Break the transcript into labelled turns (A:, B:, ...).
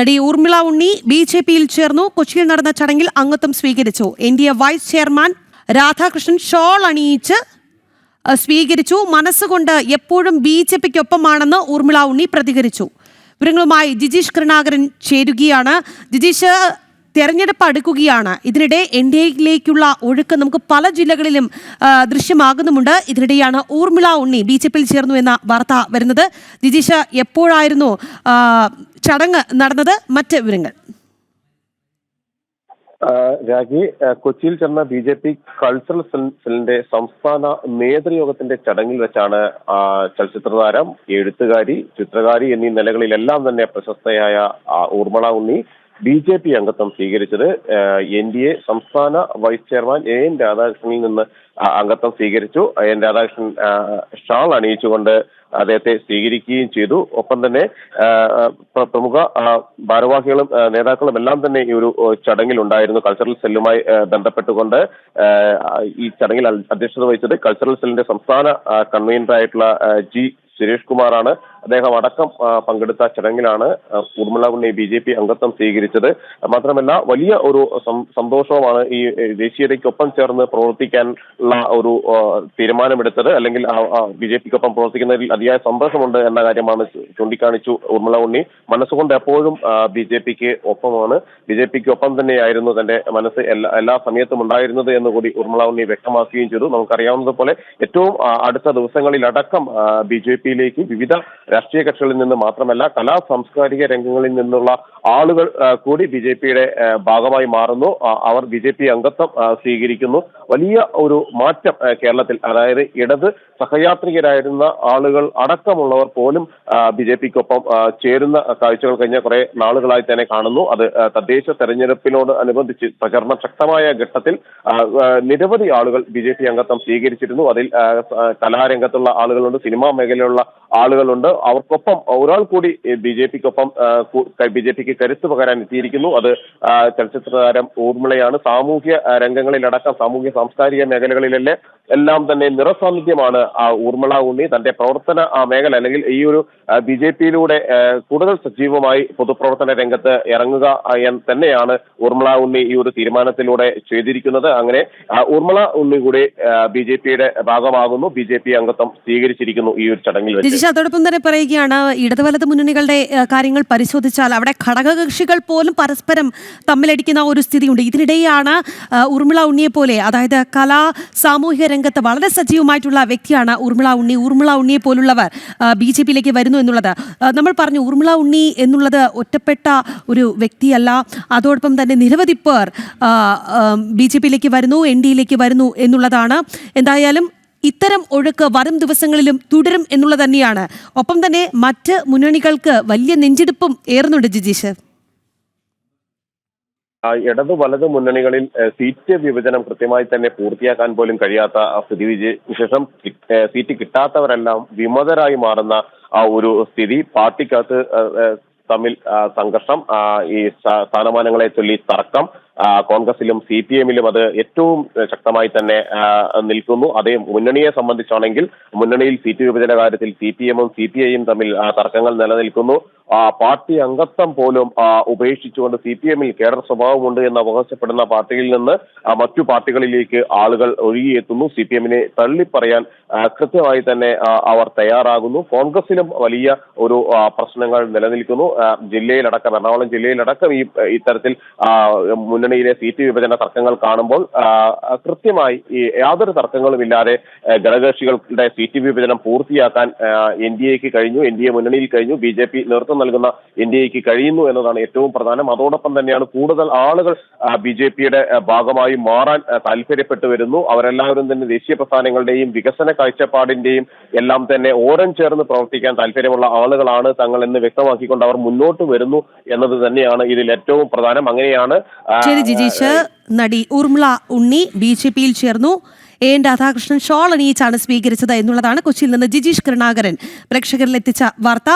A: നടി Urmila Unni B J പിയിൽ ചേർന്നു. കൊച്ചിയിൽ നടന്ന ചടങ്ങിൽ അംഗത്വം സ്വീകരിച്ചു. N D A vice chairman Radhakrishnan shawl അണിയിച്ച് സ്വീകരിച്ചു. മനസ്സുകൊണ്ട് എപ്പോഴും ബി ജെ പിക്കൊപ്പമാണെന്ന് ഊർമിള ഉണ്ണി പ്രതികരിച്ചു. വിവരങ്ങളുമായി ജിജീഷ് കരുണാകരൻ ചേരുകയാണ്. ജിജീഷ് തെരഞ്ഞെടുപ്പ് അടുക്കുകയാണ്. ഇതിനിടെ എൻ ഡി എയിലേക്കുള്ള ഒഴുക്ക് നമുക്ക് പല ജില്ലകളിലും ദൃശ്യമാകുന്നുമുണ്ട്. ഇതിനിടെയാണ് ഊർമിള ഉണ്ണി ബി ജെ പിയിൽ ചേർന്നു എന്ന വാർത്ത വരുന്നത്. ജിജീഷ എപ്പോഴായിരുന്നു ചടങ്ങ് നടന്നത്? മറ്റ് വിവരങ്ങൾ.
B: രാജി കൊച്ചിയിൽ ചേർന്ന ബി ജെ പി കൾച്ചറൽ സെല്ലിന്റെ സംസ്ഥാന നേതൃയോഗത്തിന്റെ ചടങ്ങിൽ വെച്ചാണ് ആ, ചലച്ചിത്ര താരം എഴുത്തുകാരി ചിത്രകാരി എന്നീ നിലകളിലെല്ലാം തന്നെ പ്രശസ്തയായ Urmila Unni B J P അംഗത്വം സ്വീകരിച്ചത് എൻ ഡി എ സംസ്ഥാന വൈസ് ചെയർമാൻ എ എൻ രാധാകൃഷ്ണനിൽ നിന്ന് അംഗത്വം സ്വീകരിച്ചു. എൻ രാധാകൃഷ്ണൻ ഷാൾ അണിയിച്ചുകൊണ്ട് അദ്ദേഹത്തെ സ്വീകരിക്കുകയും ചെയ്തു. ഒപ്പം തന്നെ പ്രമുഖ ഭാരവാഹികളും നേതാക്കളും എല്ലാം തന്നെ ഈ ഒരു ചടങ്ങിൽ ഉണ്ടായിരുന്നു. കൾച്ചറൽ സെല്ലുമായി ബന്ധപ്പെട്ടുകൊണ്ട് ഈ ചടങ്ങിൽ അധ്യക്ഷത വഹിച്ചത് കൾച്ചറൽ സെല്ലിന്റെ സംസ്ഥാന കൺവീനറായിട്ടുള്ള ജി സുരേഷ് കുമാറാണ്. അദ്ദേഹം അടക്കം പങ്കെടുത്ത ചടങ്ങിലാണ് ആ, Urmila Unni B J P അംഗത്വം സ്വീകരിച്ചത്. മാത്രമല്ല വലിയ ഒരു സന്തോഷവുമാണ് ഈ ദേശീയതയ്ക്കൊപ്പം ചേർന്ന് പ്രവർത്തിക്കാനുള്ള ഒരു തീരുമാനമെടുത്തത്. അല്ലെങ്കിൽ ബി ജെ പിക്കൊപ്പം പ്രവർത്തിക്കുന്നതിൽ അതിയായ സന്തോഷമുണ്ട് എന്ന കാര്യമാണ് ചൂണ്ടിക്കാണിച്ചു ഊർമിള ഉണ്ണി. മനസ്സുകൊണ്ട് എപ്പോഴും ബി ജെ പിക്ക് ഒപ്പമാണ്. ബി ജെ പിക്ക് ഒപ്പം തന്നെയായിരുന്നു തന്റെ മനസ്സ് എല്ലാ എല്ലാ സമയത്തും ഉണ്ടായിരുന്നത് എന്ന് കൂടി ഊർമിള ഉണ്ണി വ്യക്തമാക്കുകയും ചെയ്തു. നമുക്കറിയാവുന്നതുപോലെ ഏറ്റവും അടുത്ത ദിവസങ്ങളിലടക്കം ബി ജെ പിയിലേക്ക് വിവിധ രാഷ്ട്രീയ കക്ഷികളിൽ നിന്ന് മാത്രമല്ല കലാ സാംസ്കാരിക രംഗങ്ങളിൽ നിന്നുള്ള ആളുകൾ കൂടി ബി ജെ പിയുടെ ഭാഗമായി മാറുന്നു. അവർ ബി ജെ പി അംഗത്വം സ്വീകരിക്കുന്നു. വലിയ ഒരു മാറ്റം കേരളത്തിൽ അതായത് ഇടത് സഹയാത്രികരായിരുന്ന ആളുകൾ അടക്കമുള്ളവർ പോലും ബി ജെ പിക്കൊപ്പം ചേരുന്ന കാഴ്ചകൾ കഴിഞ്ഞ കുറെ നാളുകളായി തന്നെ കാണുന്നു. അത് തദ്ദേശ തെരഞ്ഞെടുപ്പിനോട് അനുബന്ധിച്ച് പ്രചരണം ശക്തമായ ഘട്ടത്തിൽ നിരവധി ആളുകൾ ബി ജെ പി അംഗത്വം സ്വീകരിച്ചിരുന്നു. അതിൽ കലാരംഗത്തുള്ള ആളുകളുണ്ട് സിനിമാ മേഖലയിലുള്ള ആളുകളുണ്ട്. അവർക്കൊപ്പം ഒരാൾ കൂടി ബി ജെ പിക്കൊപ്പം ബി ജെ പിക്ക് കരുത്ത് പകരാൻ എത്തിയിരിക്കുന്നു. അത് ചലച്ചിത്ര താരം ഊർമിളയാണ്. സാമൂഹ്യ രംഗങ്ങളിലടക്കം സാമൂഹ്യ സാംസ്കാരിക മേഖലകളിലല്ലേ എല്ലാം തന്നെ നിറസാന്നിധ്യമാണ് ആ ഊർമിള ഉണ്ണി. തന്റെ പ്രവർത്തന ആ മേഖല അല്ലെങ്കിൽ ഈ ഒരു ബി ജെ പിയിലൂടെ കൂടുതൽ സജീവമായി പൊതുപ്രവർത്തന രംഗത്ത് ഇറങ്ങുക എന്ന് തന്നെയാണ് ഊർമിള ഉണ്ണി ഈ ഒരു തീരുമാനത്തിലൂടെ ചെയ്തിരിക്കുന്നത്. അങ്ങനെ ഊർമിള ഉണ്ണി കൂടി ബി ജെ പിയുടെ ഭാഗമാകുന്നു. ബി ജെ പി അംഗത്വം സ്വീകരിച്ചിരിക്കുന്നു ഈ ഒരു ചടങ്ങിൽ വെച്ച്.
A: ജിജീഷ് അതോടൊപ്പം തന്നെ പറയുകയാണ് ഇടത് വലത് മുന്നണികളുടെ കാര്യങ്ങൾ പരിശോധിച്ചാൽ അവിടെ ഘടകകക്ഷികൾ പോലും പരസ്പരം തമ്മിലടിക്കുന്ന ഒരു സ്ഥിതിയുണ്ട്. ഇതിനിടെയാണ് ഉർമിള ഉണ്ണിയെ പോലെ അതായത് കലാ സാമൂഹിക രംഗത്ത് വളരെ സജീവമായിട്ടുള്ള വ്യക്തിയാണ് ഉർമിള ഉണ്ണി. ഉർമിള ഉണ്ണിയെ പോലുള്ളവർ ബി ജെ പിയിലേക്ക് വരുന്നു എന്നുള്ളത്. നമ്മൾ പറഞ്ഞു ഉർമിള ഉണ്ണി എന്നുള്ളത് ഒറ്റപ്പെട്ട ഒരു വ്യക്തിയല്ല. അതോടൊപ്പം തന്നെ നിരവധി പേർ ബി ജെ പിയിലേക്ക് വരുന്നു എൻ ഡിയിലേക്ക് വരുന്നു എന്നുള്ളതാണ്. എന്തായാലും ഇത്തരം ഒഴുക്ക് വരും ദിവസങ്ങളിലും തുടരും എന്നുള്ളത് തന്നെയാണ്. ഒപ്പം തന്നെ മറ്റ് മുന്നണികൾക്ക് വലിയ നെഞ്ചെടുപ്പും ഏറുന്നുണ്ട് ജിജീഷ്
B: ഇടതു വലതു മുന്നണികളിൽ സീറ്റ് വിഭജനം കൃത്യമായി തന്നെ പൂർത്തിയാക്കാൻ പോലും കഴിയാത്ത സ്ഥിതി വിശേഷം സീറ്റ് കിട്ടാത്തവരെല്ലാം വിമതരായി മാറുന്ന ആ ഒരു സ്ഥിതി പാർട്ടിക്കകത്ത് തമ്മിൽ സംഘർഷം ഈ സ്ഥാനമാനങ്ങളെ ചൊല്ലി തർക്കം കോൺഗ്രസിലും സി പി എമ്മിലും അത് ഏറ്റവും ശക്തമായി തന്നെ നിൽക്കുന്നു. അതേ മുന്നണിയെ സംബന്ധിച്ചാണെങ്കിൽ മുന്നണിയിൽ സീറ്റ് വിഭജന കാര്യത്തിൽ സി പി എമ്മും സി പി ഐയും തമ്മിൽ തർക്കങ്ങൾ നിലനിൽക്കുന്നു. പാർട്ടി അംഗത്വം പോലും ആ, ഉപേക്ഷിച്ചുകൊണ്ട് സി പി എമ്മിൽ കേഡർ സ്വഭാവമുണ്ട് എന്ന് അവകാശപ്പെടുന്ന പാർട്ടിയിൽ നിന്ന് മറ്റു പാർട്ടികളിലേക്ക് ആളുകൾ ഒഴുകിയെത്തുന്നു. സി പി എമ്മിനെ തള്ളിപ്പറയാൻ ആ, കൃത്യമായി തന്നെ അവർ തയ്യാറാകുന്നു. കോൺഗ്രസിലും വലിയ ഒരു പ്രശ്നങ്ങൾ നിലനിൽക്കുന്നു. ആ, ജില്ലയിലടക്കം എറണാകുളം ജില്ലയിലടക്കം ഈ ഇത്തരത്തിൽ ആ, മുന്നണിയിലെ സീറ്റ് വിഭജന തർക്കങ്ങൾ കാണുമ്പോൾ ആ, കൃത്യമായി യാതൊരു തർക്കങ്ങളും ഇല്ലാതെ ഘടകകക്ഷികളുടെ സീറ്റ് വിഭജനം പൂർത്തിയാക്കാൻ എൻ ഡി എക്ക് കഴിഞ്ഞു എൻ ഡി എ മുന്നണിയിൽ കഴിഞ്ഞു ബി ജെ പി നേതൃത്വം നൽകുന്ന ഇന്ത്യയ്ക്ക് കഴിയുന്നു എന്നതാണ് ഏറ്റവും പ്രധാനം. അതോടൊപ്പം തന്നെയാണ് കൂടുതൽ ആളുകൾ ബി ജെ പിയുടെ ഭാഗമായി മാറാൻ താല്പര്യപ്പെട്ടു വരുന്നു. അവരെല്ലാവരും തന്നെ ദേശീയ പ്രസ്ഥാനങ്ങളുടെയും വികസന കാഴ്ചപ്പാടിന്റെയും എല്ലാം തന്നെ ഓരം ചേർന്ന് പ്രവർത്തിക്കാൻ താല്പര്യമുള്ള ആളുകളാണ് തങ്ങൾ എന്ന് വ്യക്തമാക്കിക്കൊണ്ട് അവർ മുന്നോട്ട് വരുന്നു എന്നത് തന്നെയാണ് ഇതിൽ ഏറ്റവും പ്രധാനം. അങ്ങനെയാണ് ആ,
A: ശരി ജിജീഷ്. നടി ഊർമിള ഉണ്ണി ബി ജെ പിയിൽ ചേർന്നു. എ എൻ രാധാകൃഷ്ണൻ ഷോൾ അണിയിച്ചാണ് സ്വീകരിച്ചത് എന്നുള്ളതാണ് കൊച്ചിയിൽ നിന്ന് ജിജീഷ് കരുണാകരൻ പ്രേക്ഷകരിൽ എത്തിച്ച വാർത്ത